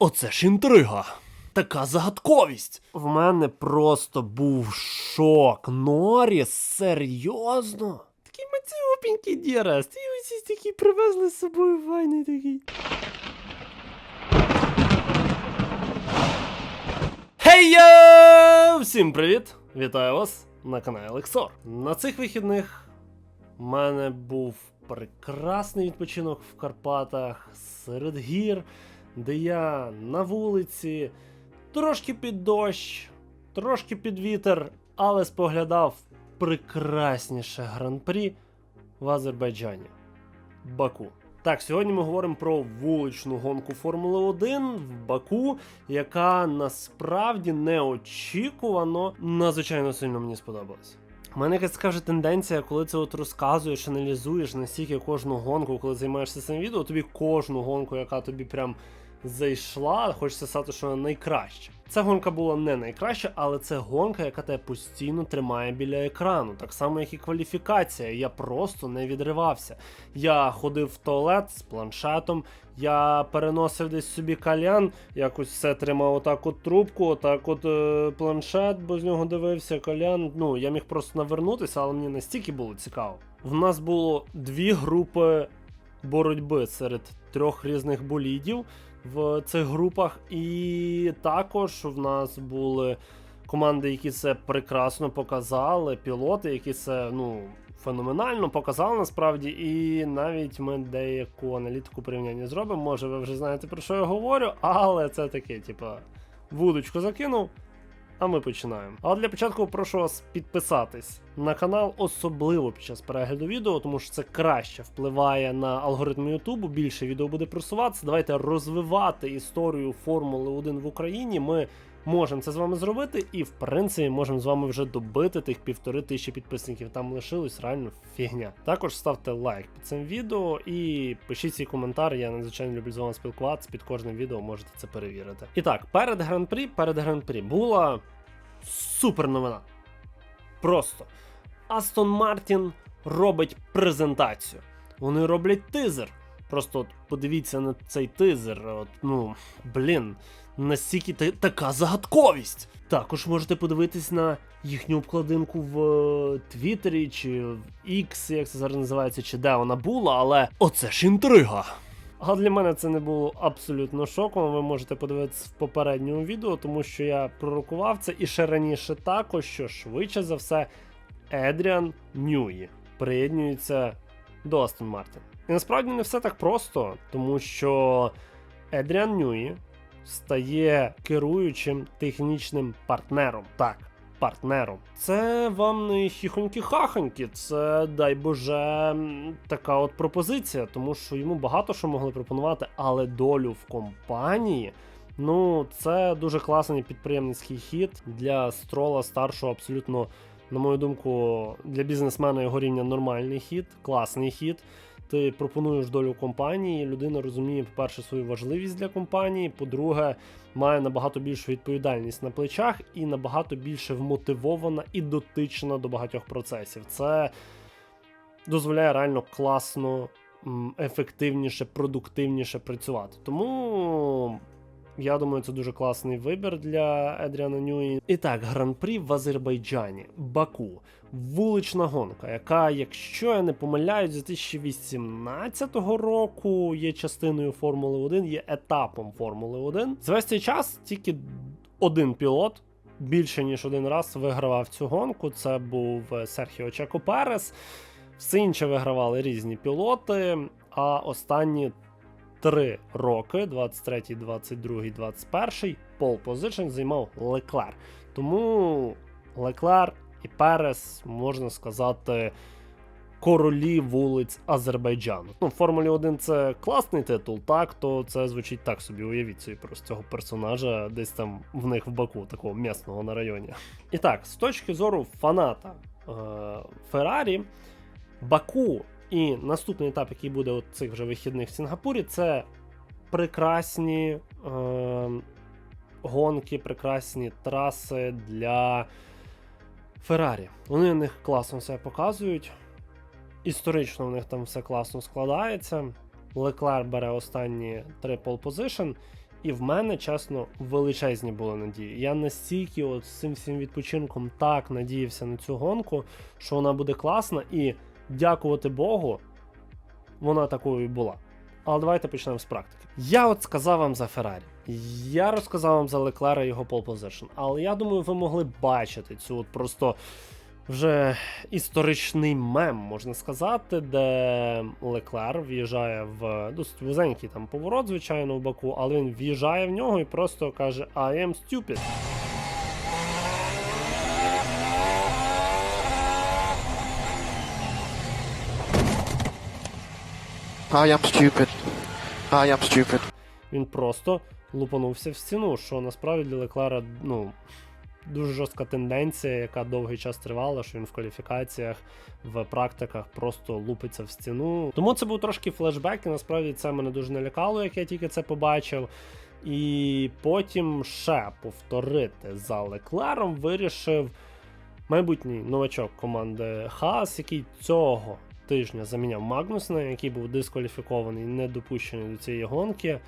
Оце ж інтрига. Така загадковість. В мене просто був шок. Норріс, серйозно? Такий мацюпінький дірас. Ти ось такий привезли з собою файний такий. Хей-я! Всім привіт! Вітаю вас на каналі Лексор. На цих вихідних у мене був прекрасний відпочинок в Карпатах серед гір, де я на вулиці, трошки під дощ, трошки під вітер, але споглядав прекрасніше гран-прі в Азербайджані Баку. Так, сьогодні ми говоримо про вуличну гонку Формули 1 в Баку, яка насправді неочікувано надзвичайно сильно мені сподобалась. Мене якась така вже тенденція, коли це от розказуєш, аналізуєш настільки кожну гонку, коли займаєшся цим відео, тобі кожну гонку, яка тобі прям зайшла, хочеться сказати, що вона найкраща. Ця гонка була не найкраща, але це гонка, яка тебе постійно тримає біля екрану. Так само, як і кваліфікація. Я просто не відривався. Я ходив в туалет з планшетом, я переносив десь собі кальян, якось все тримав отак от трубку, отак от е, планшет, бо з нього дивився кальян. Ну, я міг просто навернутися, але мені настільки було цікаво. В нас було дві групи боротьби серед трьох різних болідів в цих групах, і також в нас були команди, які це прекрасно показали, пілоти, які це ну. Феноменально показали насправді, і навіть ми деяку аналітику порівняння зробимо. Може, ви вже знаєте про що я говорю, але це таке, типа, вудочку закинув, а ми починаємо. Але для початку прошу вас підписатись на канал, особливо під час перегляду відео, тому що це краще впливає на алгоритм Ютубу. Більше відео буде просуватися. Давайте розвивати історію Формули 1 в Україні. Ми можемо це з вами зробити, і в принципі можемо з вами вже добити тих півтори тисячі підписників. Там лишилось реально фігня. Також ставте лайк під цим відео і пишіть свій коментар. Я надзвичайно люблю з вами спілкуватися. Під кожним відео можете це перевірити. І так, перед гран-прі, перед гран-прі була супер новина. Просто Астон Мартін робить презентацію. Вони роблять тизер. Просто от подивіться на цей тизер. От, ну, блін, настільки та- така загадковість. Також можете подивитись на їхню обкладинку в е, Твіттері чи в X, як це зараз називається, чи де вона була, але оце ж інтрига. А для мене це не було абсолютно шоком. Ви можете подивитися в попередньому відео, тому що я пророкував це і ще раніше також, що швидше за все Едріан Ньюї приєднується до Астон Мартін. І насправді не все так просто, тому що Едріан Ньюї стає керуючим технічним партнером. Так, партнером. Це вам не хіхонькі-хахоньки, це дай Боже така от пропозиція, тому що йому багато що могли пропонувати, але долю в компанії. Ну, це дуже класний підприємницький хід для строла старшого, абсолютно, на мою думку, для бізнесмена його рівня нормальний хід, класний хід. Ти пропонуєш долю компанії, людина розуміє, по-перше, свою важливість для компанії, по-друге, має набагато більшу відповідальність на плечах і набагато більше вмотивована і дотична до багатьох процесів. Це дозволяє реально класно, ефективніше, продуктивніше працювати. Тому. Я думаю, це дуже класний вибір для Едріана Ньюї. І так, гран-прі в Азербайджані, Баку, вулична гонка, яка, якщо я не помиляюсь, з 2018 року є частиною Формули 1, є етапом Формули 1. За весь цей час тільки один пілот. Більше ніж один раз вигравав цю гонку. Це був е, Серхіо Чеко Перес. Все інше вигравали різні пілоти. А останні три роки, 23, 22, 21, пол позишн займав Леклер. Тому Леклер і Перес, можна сказати, королі вулиць Азербайджану. Ну, в Формулі 1 це класний титул, так, то це звучить так собі. Уявіть собі просто цього персонажа десь там в них в Баку, такого м'ясного на районі. І так, з точки зору фаната е, Феррарі, Баку і наступний етап, який буде от цих вже вихідних в Сінгапурі, це прекрасні е, гонки, прекрасні траси для Феррарі. Вони у них класно все показують. Історично в них там все класно складається. Леклер бере останні три пол позишн. І в мене, чесно, величезні були надії. Я настільки от з цим всім відпочинком так надіявся на цю гонку, що вона буде класна, і дякувати Богу, вона такою і була. Але давайте почнемо з практики. Я от сказав вам за Феррарі. Я розказав вам за Леклера і його pole position. Але я думаю, ви могли бачити цю от просто вже історичний мем, можна сказати, де Леклер в'їжджає в досить вузенький там поворот, звичайно, в Баку, але він в'їжджає в нього і просто каже I am stupid. I am stupid. I am stupid. Він просто лупанувся в стіну, що насправді для Леклера ну, дуже жорстка тенденція, яка довгий час тривала, що він в кваліфікаціях, в практиках просто лупиться в стіну. Тому це був трошки флешбек, і насправді це мене дуже налякало, як я тільки це побачив. І потім ще повторити за Леклером вирішив майбутній новачок команди Хас, який цього тижня заміняв Магнусна, який був дискваліфікований, не допущений до цієї гонки.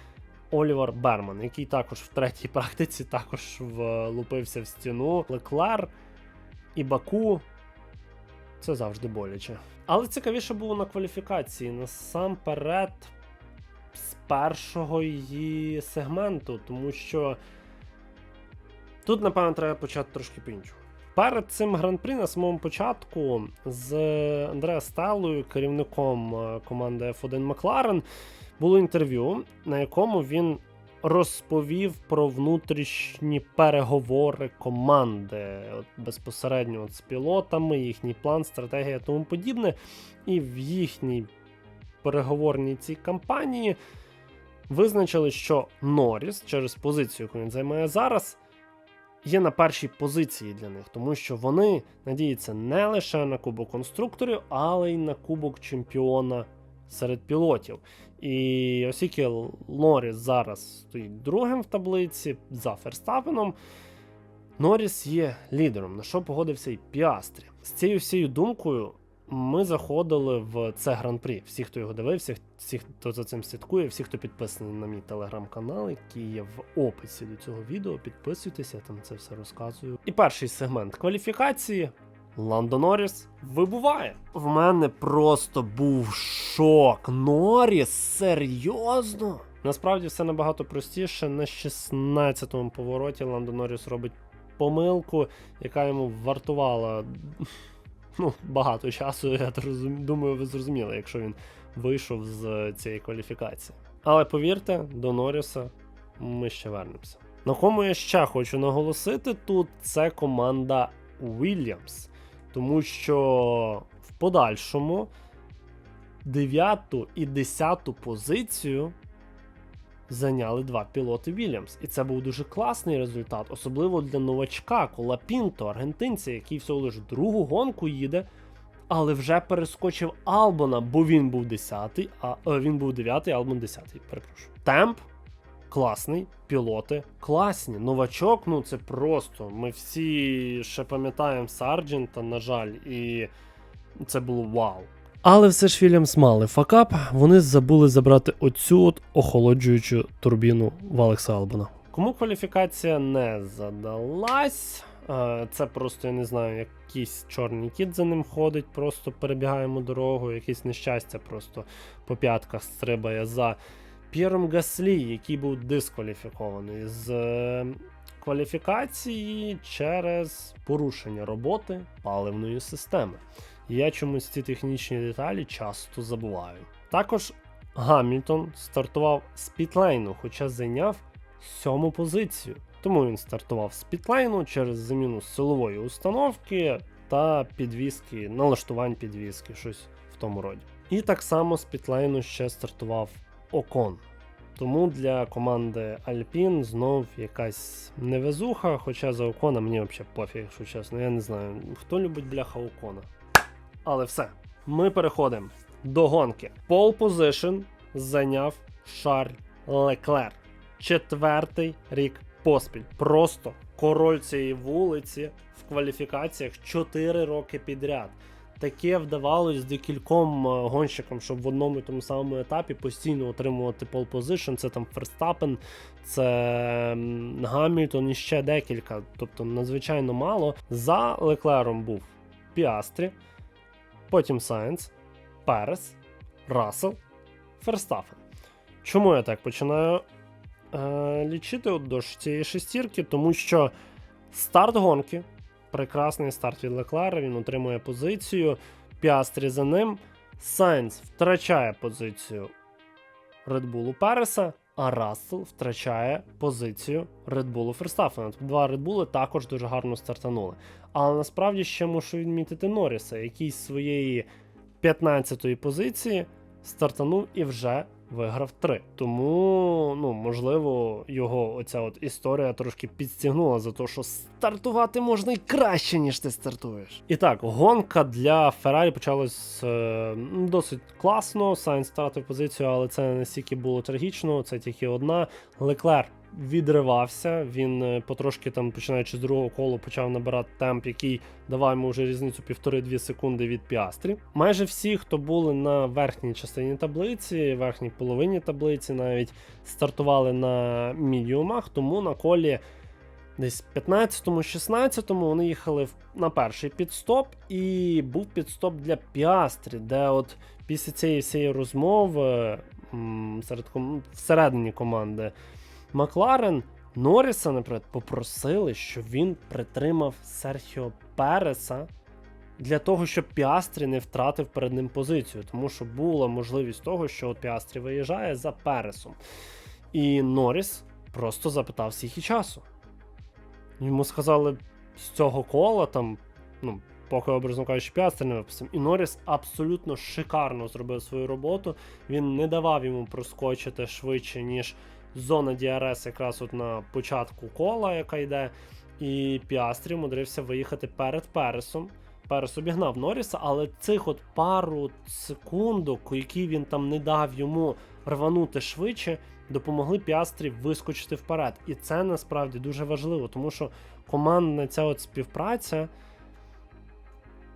Олівер Берман, який також в третій практиці також влупився в стіну. Леклер і Баку. Це завжди боляче. Але цікавіше було на кваліфікації. Насамперед, з першого її сегменту, тому що тут, напевно, треба почати трошки по-іншому. Перед цим гран-прі на самому початку з Андреа Стеллою, керівником е, команди F1 Макларен, було інтерв'ю, на якому він розповів про внутрішні переговори команди, от безпосередньо от з пілотами, їхній план, стратегія тому подібне. І в їхній переговорній цій кампанії визначили, що Норріс через позицію, яку він займає зараз, є на першій позиції для них, тому що вони надіються не лише на кубок конструкторів, але й на кубок чемпіона серед пілотів. І оскільки Норріс зараз стоїть другим в таблиці за Ферстапеном, Норріс є лідером, на що погодився і Піастрі. З цією всією думкою ми заходили в це гран-прі. Всі, хто його дивився, всі, хто за цим слідкує, всі, хто підписаний на мій телеграм-канал, який є в описі до цього відео, підписуйтесь, я там це все розказую. І перший сегмент кваліфікації. Ландо Норріс вибуває. В мене просто був шок. Норріс? Серйозно? Насправді все набагато простіше. На 16-му повороті Ландо Норріс робить помилку, яка йому вартувала ну, багато часу. Я думаю, ви зрозуміли, якщо він вийшов з цієї кваліфікації. Але повірте, до Норріса ми ще вернемося. На кому я ще хочу наголосити тут, це команда Williams. Тому що в подальшому 9 і 10 позицію зайняли два пілоти Вільямс. І це був дуже класний результат, особливо для новачка Колапінто, аргентинця, який всього лиш другу гонку їде, але вже перескочив Албона, бо він був 10, а е, він був 9, а Албон 10, перепрошую. Темп класний, пілоти класні. Новачок, ну це просто. Ми всі ще пам'ятаємо Сарджента, на жаль, і це було вау. Але все ж Вільямс мали факап, вони забули забрати оцю от охолоджуючу турбіну в Алекса Албана. Кому кваліфікація не задалась, е, це просто, я не знаю, якийсь чорний кіт за ним ходить, просто перебігаємо дорогу, якесь нещастя просто по п'ятках стрибає за П'єром Гаслі, який був дискваліфікований з е, кваліфікації через порушення роботи паливної системи. Я чомусь ці технічні деталі часто забуваю. Також Гамільтон стартував з пітлейну, хоча зайняв сьому позицію. Тому він стартував з пітлейну через заміну силової установки та підвіски, налаштувань підвіски, щось в тому роді. І так само з пітлейну ще стартував Окон. Тому для команди Alpine знов якась невезуха, хоча за Окона мені взагалі пофіг, якщо чесно. Я не знаю, хто любить бляха Окона. Але все. Ми переходимо до гонки. Пол позишн зайняв Шарль Леклер. Четвертий рік поспіль. Просто король цієї вулиці в кваліфікаціях 4 роки підряд. таке вдавалось декільком е, гонщикам, щоб в одному і тому самому етапі постійно отримувати пол позишн. Це там Ферстапен, це Гамільтон і ще декілька. Тобто надзвичайно мало. За Леклером був Піастрі, потім Сайнс, Перес, Рассел, Ферстафен. Чому я так починаю е, лічити от до цієї шестірки? Тому що старт гонки, прекрасний старт від Леклера, він отримує позицію. Піастрі за ним. Сайнс втрачає позицію Редбулу Переса, а Рассел втрачає позицію Редбулу Ферстафена. Тобто Два Редбули також дуже гарно стартанули. Але насправді ще мушу відмітити Норріса, який з своєї 15-ї позиції стартанув і вже виграв 3. Тому, ну, можливо, його оця от історія трошки підстігнула за те, що стартувати можна і краще, ніж ти стартуєш. І так, гонка для Феррарі почалась е, досить класно. Сайн втратив позицію, але це не настільки було трагічно. Це тільки одна. Леклер відривався. Він е, потрошки там, починаючи з другого колу, почав набирати темп, який давав йому вже різницю півтори-дві секунди від Піастрі. Майже всі, хто були на верхній частині таблиці, верхній половині таблиці, навіть стартували на мідіумах, тому на колі. Десь 15-16 вони їхали на перший підстоп, і був підстоп для Піастрі, де от після цієї всієї розмови серед всередині команди Макларен Норріса, наприклад, попросили, щоб він притримав Серхіо Переса для того, щоб Піастрі не втратив перед ним позицію, тому що була можливість того, що от Піастрі виїжджає за Пересом. І Норріс просто запитав скільки часу. Йому сказали з цього кола, там, ну, поки образно кажучи, Піастрі не випустив. І Норріс абсолютно шикарно зробив свою роботу. Він не давав йому проскочити швидше, ніж зона DRS якраз от на початку кола, яка йде. І Піастрі мудрився виїхати перед Пересом. Перес обігнав Норріса, але цих от пару секундок, які він там не дав йому рванути швидше, допомогли Піастрі вискочити вперед. І це насправді дуже важливо, тому що командна ця от співпраця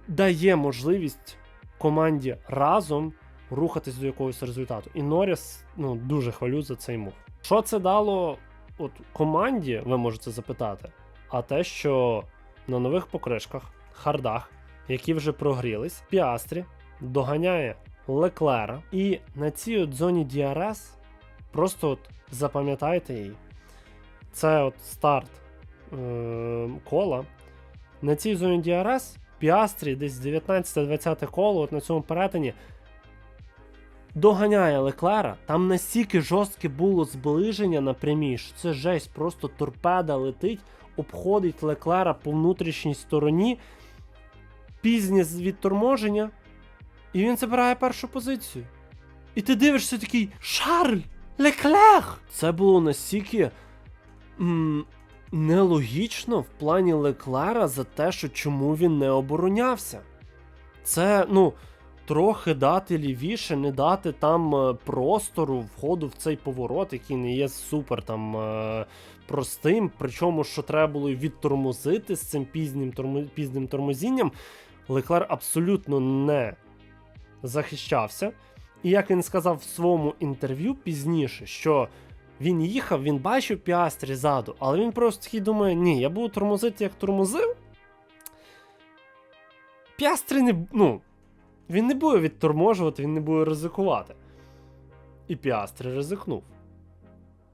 дає можливість команді разом рухатись до якогось результату. І Норріс ну, дуже хвалю за цей мув. Що це дало от команді, ви можете запитати, а те, що на нових покришках, хардах, які вже прогрілись, Піастрі доганяє Леклера, і на цій от зоні DRS просто от запам'ятайте її. Це от старт е- кола. На цій зоні DRS Піастрі десь 19-20 коло, от на цьому перетині доганяє Леклера. Там настільки жорстке було зближення на прямій, що це жесть, просто торпеда летить, обходить Леклера по внутрішній стороні, пізнє відторможення, і він забирає першу позицію. І ти дивишся такий Шарль! Леклер! Це було настільки м, нелогічно в плані Леклера за те, що чому він не оборонявся. Це, ну, трохи дати лівіше, не дати там е, простору входу в цей поворот, який не є супер там е, простим. Причому, що треба було відтормозити з цим пізнім, тормо, пізнім тормозінням. Леклер абсолютно не захищався. І як він сказав в своєму інтерв'ю пізніше, що він їхав, він бачив піастрі ззаду, але він просто такий думає: ні, я буду тормозити, як тормозив. Піастрі не. Ну, він не буде відторможувати, він не буде ризикувати. І Піастрі ризикнув.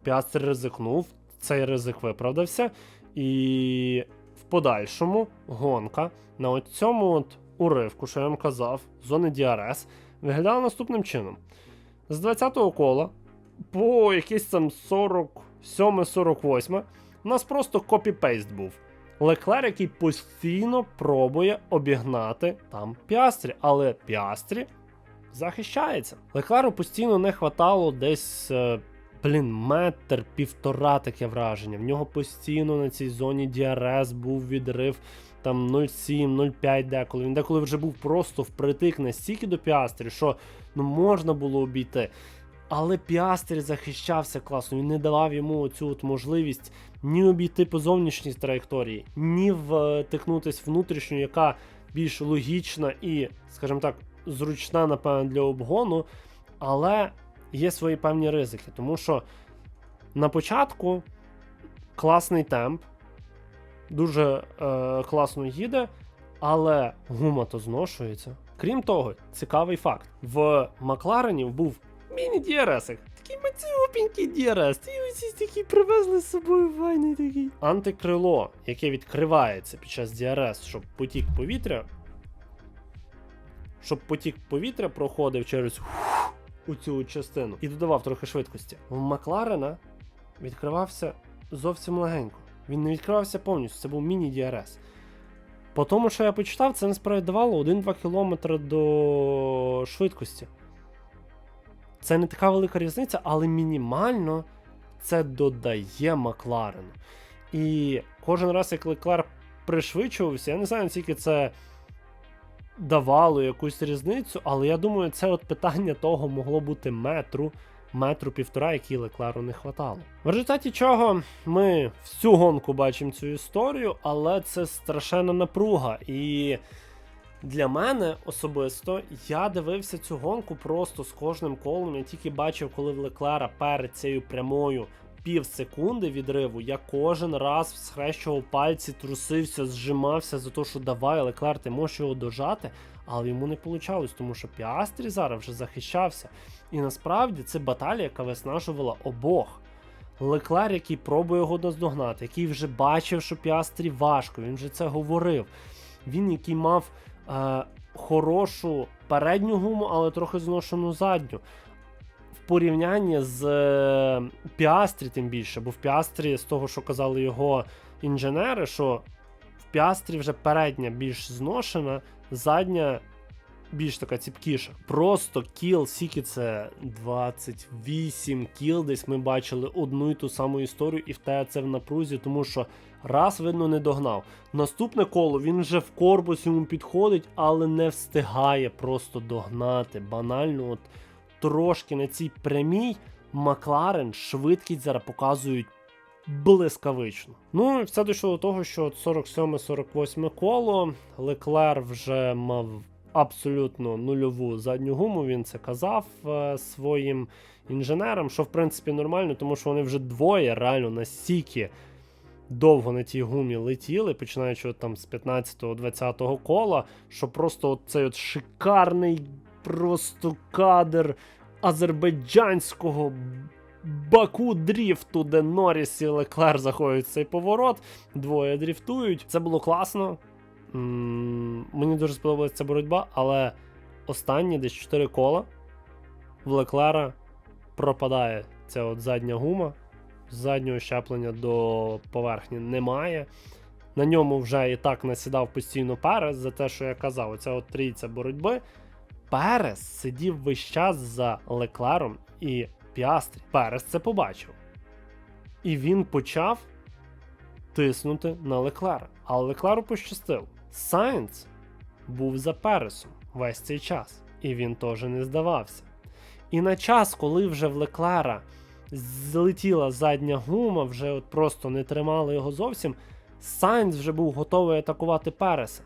Піастрі ризикнув, цей ризик виправдався. І в подальшому гонка на цьому от уривку, що я вам казав, зони DRS, виглядала наступним чином. З 20-го кола по якийсь там 47-48 у нас просто копі-пейст був. Леклер, який постійно пробує обігнати там Піастрі, але Піастрі захищається. Леклеру постійно не хватало десь. е, Блін, метр, півтора таке враження. В нього постійно на цій зоні DRS був відрив там 0,7, 0,5 деколи. Він деколи вже був просто впритик настільки до Піастрі, що ну можна було обійти. Але Піастрі захищався класно, він не давав йому цю от можливість ні обійти по зовнішній траєкторії, ні втикнутись внутрішню, яка більш логічна і, скажімо так, зручна, напевно, для обгону, але є свої певні ризики, тому що на початку класний темп, дуже е, класно їде, але гума то зношується. Крім того, цікавий факт: в Макларенів був міні-DRS. Такий мацюпінький DRS. І ось такий привезли з собою файний такий. Антикрило, яке відкривається під час DRS, щоб потік повітря. Щоб потік повітря проходив через у цю частину і додавав трохи швидкості. В Макларена відкривався зовсім легенько. Він не відкривався повністю, це був міні-DRS. По тому, що я почитав, це насправді давало 1-2 км до швидкості. Це не така велика різниця, але мінімально це додає Макларену. І кожен раз, як Леклер пришвидшувався, я не знаю, наскільки це давало якусь різницю, але я думаю, це от питання того могло бути метру, метру півтора, який Леклеру не хватало. В результаті чого ми всю гонку бачимо цю історію, але це страшенна напруга. І для мене особисто я дивився цю гонку просто з кожним колом. Я тільки бачив, коли в Леклера перед цією прямою пів секунди відриву, я кожен раз схрещував пальці, трусився, зжимався за те, що давай, Леклер, ти можеш його дожати, але йому не вийшло, тому що Піастрі зараз вже захищався. І насправді це баталія, яка виснажувала обох. Леклер, який пробує його наздогнати, який вже бачив, що Піастрі важко, він вже це говорив. Він, який мав е, хорошу передню гуму, але трохи зношену задню. В порівнянні з е, Піастрі, тим більше, бо в Піастрі, з того, що казали його інженери, що в Піастрі вже передня більш зношена, задня більш така ціпкіша. Просто кіл, скільки це 28 кіл, десь ми бачили одну і ту саму історію, і в те це в напрузі, тому що раз, видно, не догнав. Наступне коло він вже в корпус йому підходить, але не встигає просто догнати. Банально, от трошки на цій прямій Макларен швидкість зараз показують блискавично. Ну все дійшло до того, що 47-48 коло Леклер вже мав абсолютно нульову задню гуму. Він це казав е, своїм інженерам, що в принципі нормально, тому що вони вже двоє реально настільки довго на тій гумі летіли, починаючи от там з 15-20 кола, що просто цей от шикарний просто кадр азербайджанського Баку дріфту, де Норріс і Леклер заходять в цей поворот, двоє дріфтують. Це було класно. Мені дуже сподобалася ця боротьба, але останні десь 4 кола в Леклера пропадає ця от задня гума. Заднього щеплення до поверхні немає. На ньому вже і так насідав постійно Перес за те, що я казав, оця от трійця боротьби. Перес сидів весь час за Леклером і Піастрі. Перес це побачив. І він почав тиснути на Леклера. Але Леклеру пощастило. Сайнц був за Пересом весь цей час, і він теж не здавався. І на час, коли вже в Леклера злетіла задня гума, вже от просто не тримали його зовсім, Сайнц вже був готовий атакувати Переса.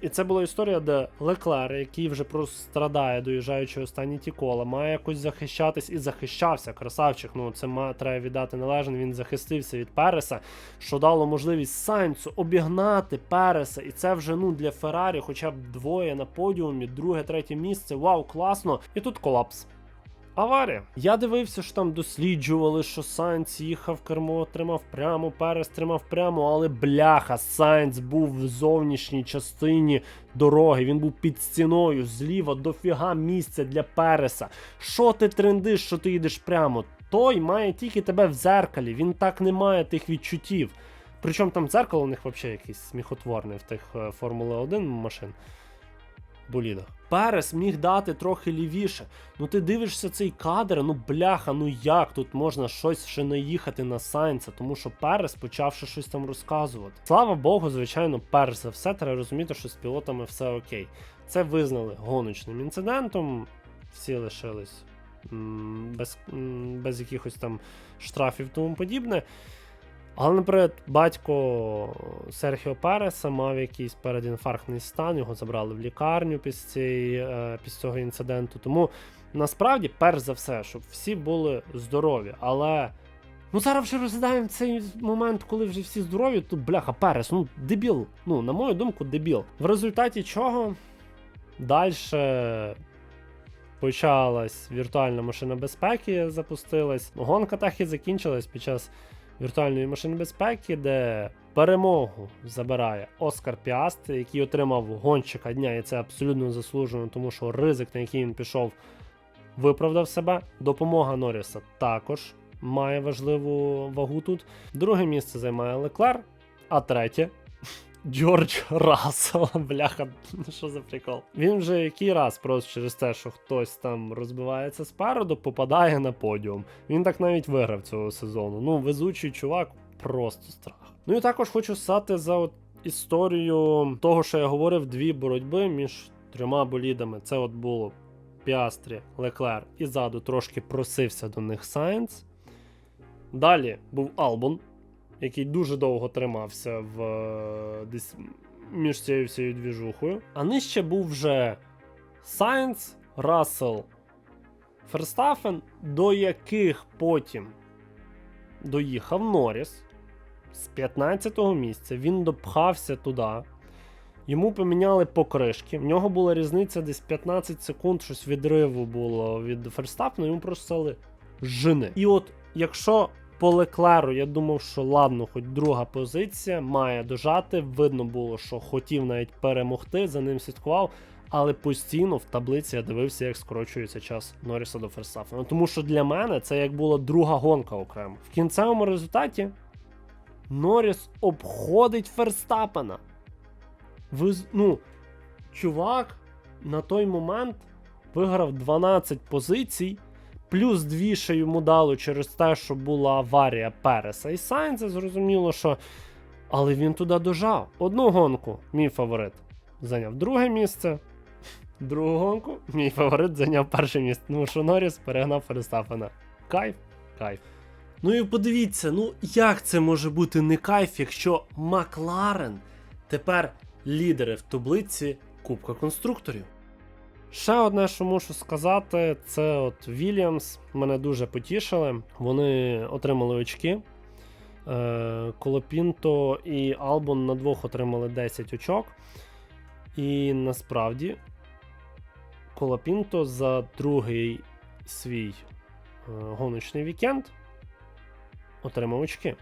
І це була історія, де Леклер, який вже просто страдає, доїжджаючи останні ті кола, має якось захищатись і захищався. Красавчик, ну це ма, треба віддати належне. Він захистився від Переса, що дало можливість Сайнцу обігнати Переса. І це вже ну для Феррарі, хоча б двоє на подіумі, друге, третє місце. Вау, класно! І тут колапс. Аварія. Я дивився, що там досліджували, що Сайнц їхав кермо, тримав прямо, Перес тримав прямо, але бляха, Сайнц був в зовнішній частині дороги. Він був під стіною, зліва дофіга місця для Переса. Що ти трендиш, що ти їдеш прямо? Той має тільки тебе в зеркалі, він так не має тих відчуттів. Причому там дзеркало у них взагалі якесь сміхотворне в тих е, Формули 1 машин болідах. Перес міг дати трохи лівіше. Ну ти дивишся цей кадр, ну бляха, ну як тут можна щось ще наїхати на Сайнца, тому що Перес почав ще щось там розказувати. Слава Богу, звичайно, перш за все, треба розуміти, що з пілотами все окей. Це визнали гоночним інцидентом, всі лишились без, без якихось там штрафів тому подібне. Але, наприклад, батько Серхіо Переса мав якийсь передінфарктний стан, його забрали в лікарню після, е, цього інциденту. Тому насправді, перш за все, щоб всі були здорові. Але ну зараз вже розглядаємо цей момент, коли вже всі здорові, то бляха, Перес, ну дебіл. Ну, на мою думку, дебіл. В результаті чого далі почалась віртуальна машина безпеки, запустилась. Гонка так і закінчилась під час віртуальної машини безпеки, де перемогу забирає Оскар Піаст, який отримав гонщика дня, і це абсолютно заслужено, тому що ризик, на який він пішов, виправдав себе. Допомога Норріса також має важливу вагу тут. Друге місце займає Леклер, а третє. Джордж Рассел, бляха, що за прикол. Він вже який раз просто через те, що хтось там розбивається спереду, попадає на подіум. Він так навіть виграв цього сезону. Ну, везучий чувак, просто страх. Ну і також хочу стати за от історію того, що я говорив, дві боротьби між трьома болідами. Це от було Піастрі, Леклер і ззаду трошки просився до них Сайнц. Далі був Албон, який дуже довго тримався в е, десь між цією всією двіжухою. А нижче був вже Сайнц, Рассел, Ферстафен, до яких потім доїхав Норріс з 15-го місця. Він допхався туди. Йому поміняли покришки. В нього була різниця десь 15 секунд, щось відриву було від Ферстапена, йому просто стали жини. І от якщо по Леклеру я думав, що ладно, хоч друга позиція має дожати. Видно було, що хотів навіть перемогти, за ним слідкував. Але постійно в таблиці я дивився, як скорочується час Норріса до Ферстафена. Тому що для мене це як була друга гонка окремо. В кінцевому результаті Норріс обходить Ферстапена. Ви, ну, чувак на той момент виграв 12 позицій, плюс дві ще йому дало через те, що була аварія Переса і Сайнца. Зрозуміло, що. Але він туди дожав. Одну гонку, мій фаворит, зайняв друге місце. Другу гонку, мій фаворит зайняв перше місце. Тому що Норріс перегнав Ферстафена. Кайф, кайф. Ну і подивіться, ну як це може бути не кайф, якщо Макларен тепер лідери в таблиці Кубка конструкторів. Ще одне, що мушу сказати, це от Вільямс. Мене дуже потішили. Вони отримали очки. Е, Колопінто і Албон на двох отримали 10 очок. І насправді Колопінто за другий свій е, гоночний вікенд отримав очки.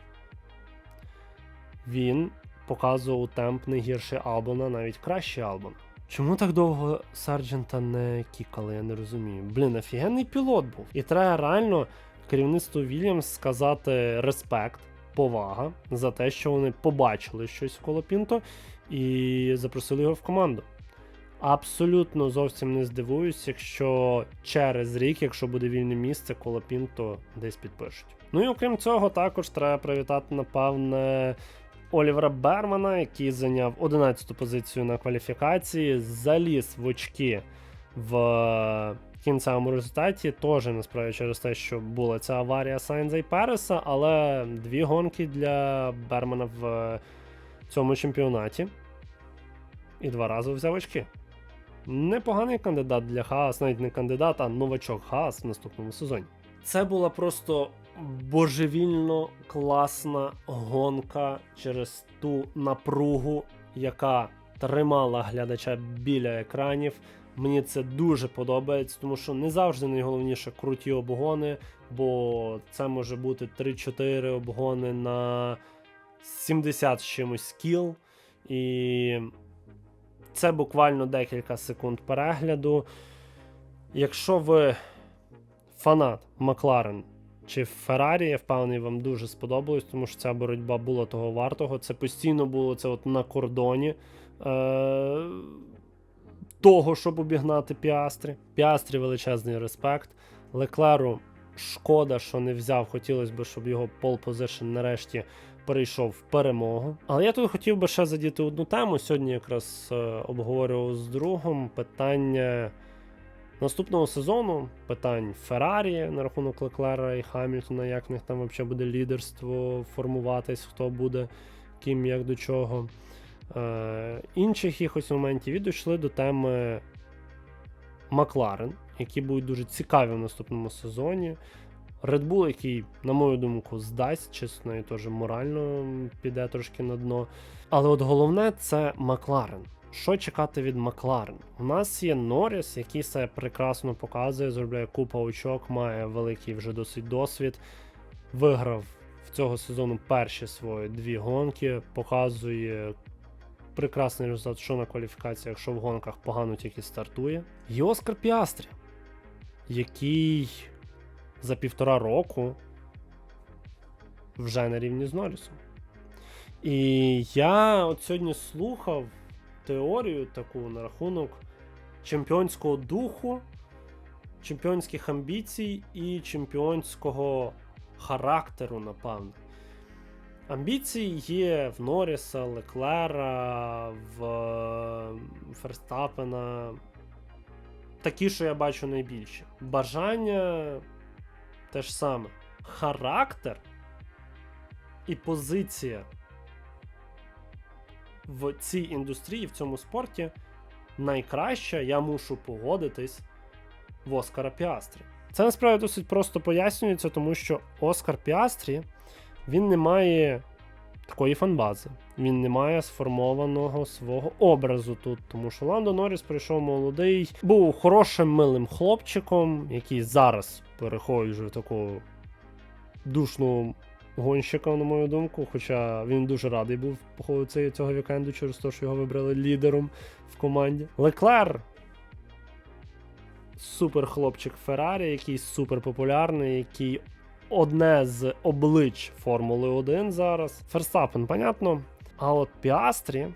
Він показував темп не гірше Албона, навіть краще Албона. Чому так довго Сарджента не кікали, я не розумію. Блін, офігенний пілот був. І треба реально керівництву Вільямс сказати респект, повага за те, що вони побачили щось в Колопінто і запросили його в команду. Абсолютно зовсім не здивуюсь, якщо через рік, якщо буде вільне місце, Колопінто десь підпишуть. Ну і окрім цього, також треба привітати, напевне, Олівера Бермана, який зайняв 11-ту позицію на кваліфікації, заліз в очки в кінцевому результаті. Теж насправді через те, що була ця аварія Сайнза і Переса, але дві гонки для Бермана в цьому чемпіонаті. І два рази взяв очки. Непоганий кандидат для Хаас, навіть не кандидат, а новачок Хаас в наступному сезоні. Це була просто божевільно класна гонка через ту напругу, яка тримала глядача біля екранів. Мені це дуже подобається, тому що не завжди найголовніше круті обгони, бо це може бути 3-4 обгони на 70 з чимось скіл. І це буквально декілька секунд перегляду. Якщо ви фанат Макларен чи Феррарі, я впевнений, вам дуже сподобалось, тому що ця боротьба була того вартого. Це постійно було це от на кордоні е- того, щоб обігнати Піастрі. Піастрі величезний респект. Леклеру шкода, що не взяв. Хотілося б, щоб його пол позишн нарешті перейшов в перемогу. Але я тут хотів би ще задіти одну тему. Сьогодні якраз е, обговорював з другом питання Наступного сезону питань Феррарі на рахунок Леклера і Хамільтона, як в них там взагалі буде лідерство формуватись, хто буде ким, як до чого. Е, інших якихось моментів і дійшли до теми Макларен, які будуть дуже цікаві в наступному сезоні. Red Bull, який, на мою думку, здасть, чесно, і теж морально піде трошки на дно. Але от головне це Макларен. Що чекати від Макларен? У нас є Норріс, який себе прекрасно показує, зробляє купа очок, має великий вже досить досвід. Виграв в цього сезону перші свої дві гонки, показує прекрасний результат, що на кваліфікаціях, що в гонках погано тільки стартує. І Оскар Піастрі, який за півтора року вже на рівні з Норрісом. І я от сьогодні слухав теорію таку на рахунок чемпіонського духу, чемпіонських амбіцій і чемпіонського характеру, напевно. Амбіції є в Норріса, Леклера, в е, Ферстапена. Такі, що я бачу найбільше. Бажання те ж саме. Характер і позиція в цій індустрії, в цьому спорті найкраща, я мушу погодитись в Оскара Піастрі. Це насправді досить просто пояснюється, тому що Оскар Піастрі він не має такої фанбази, він не має сформованого свого образу тут, тому що Ландо Норріс прийшов молодий, був хорошим милим хлопчиком, який зараз переходить вже в таку душну гонщика, на мою думку. Хоча він дуже радий був походу цей- цього вікенду через те, що його вибрали лідером в команді. Леклер. Супер хлопчик Феррарі, який супер популярний, який одне з облич Формули 1 зараз. Ферстапен, понятно. А от Піастрі,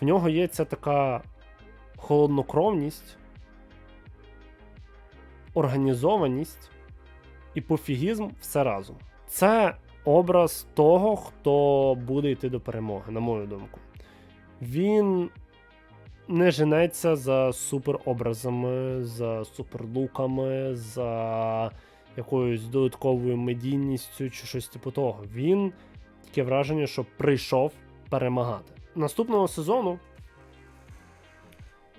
в нього є ця така холоднокровність, організованість і пофігізм все разом. Це образ того, хто буде йти до перемоги, на мою думку. Він не женеться за суперобразами, за суперлуками, за якоюсь додатковою медійністю чи щось типу того. Він таке враження, що прийшов перемагати. Наступного сезону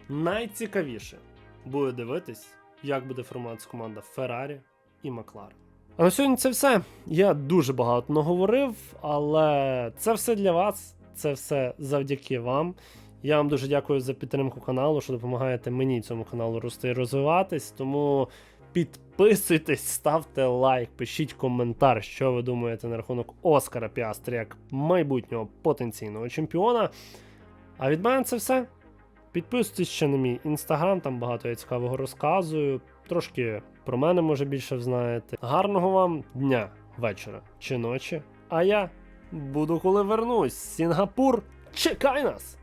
найцікавіше буде дивитись, як буде формуватися команда Феррарі і Макларен. А на сьогодні це все. Я дуже багато наговорив, але це все для вас, це все завдяки вам. Я вам дуже дякую за підтримку каналу, що допомагаєте мені цьому каналу рости і розвиватись. Тому підписуйтесь, ставте лайк, пишіть коментар, що ви думаєте на рахунок Оскара Піастрі як майбутнього потенційного чемпіона. А від мене це все. Підписуйтесь ще на мій інстаграм, там багато я цікавого розказую. Трошки про мене може більше знаєте. Гарного вам дня, вечора чи ночі. А я буду, коли вернусь. Сінгапур, чекай нас!